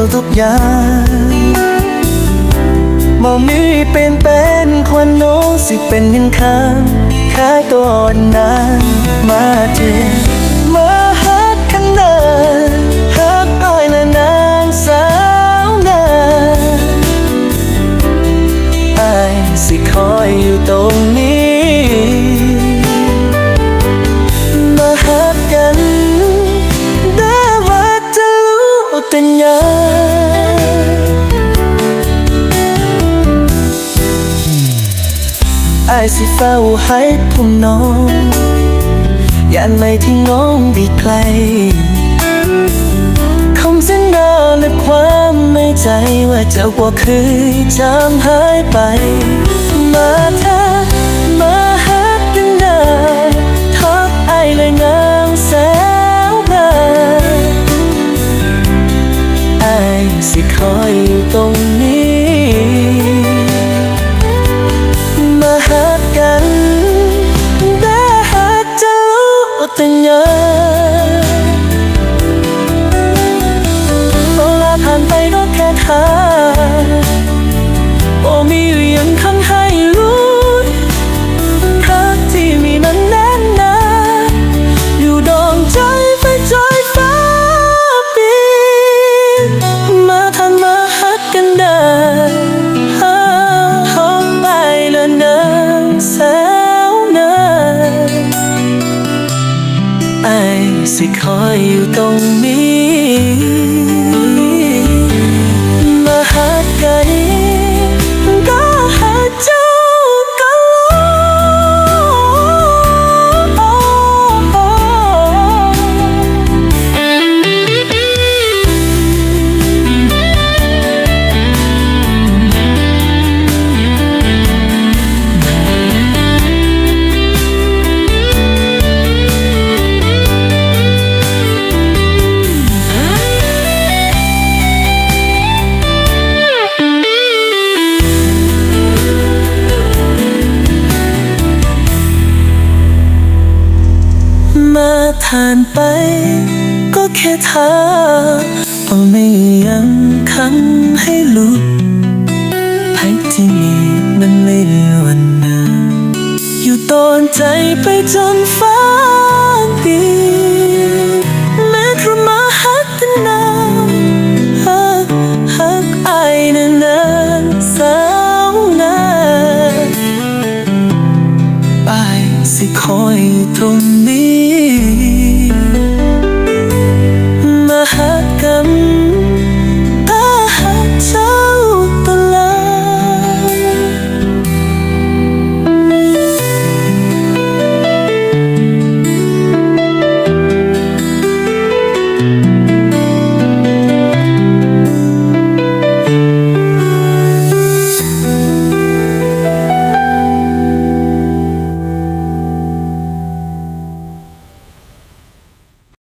เจ้าทุกอย่างมองมีเป็นเป็นคนโน้นสิเป็นยังค้างคายตัวอ่อนนานมาเจอมาฮักกันนาฮักอ้อยและนางสาวนาอายสิคอ อายสิเฝ้าให้ผมน้องยันไม่ที่น้องดีใครคำสัญญาและความในใจว่าจะว่าเคยจางหายไป มีอยู่ยังข้างให้รู้รักที่มีมันแน่นหนาอยู่ดองใจไปจอยฟ้าปีมาทำมาหักกันได้ห้องไปแล้วนางสาวนาไอสิคอยอยู่ตรงนี้ มาทานไป ก็แค่ทาเอาไม่ยังคันให้ลุกให้ที่มีมันไม่วันนาอยู่ตอนใจไปจนฟ้าดี ที่คอยตรงนี้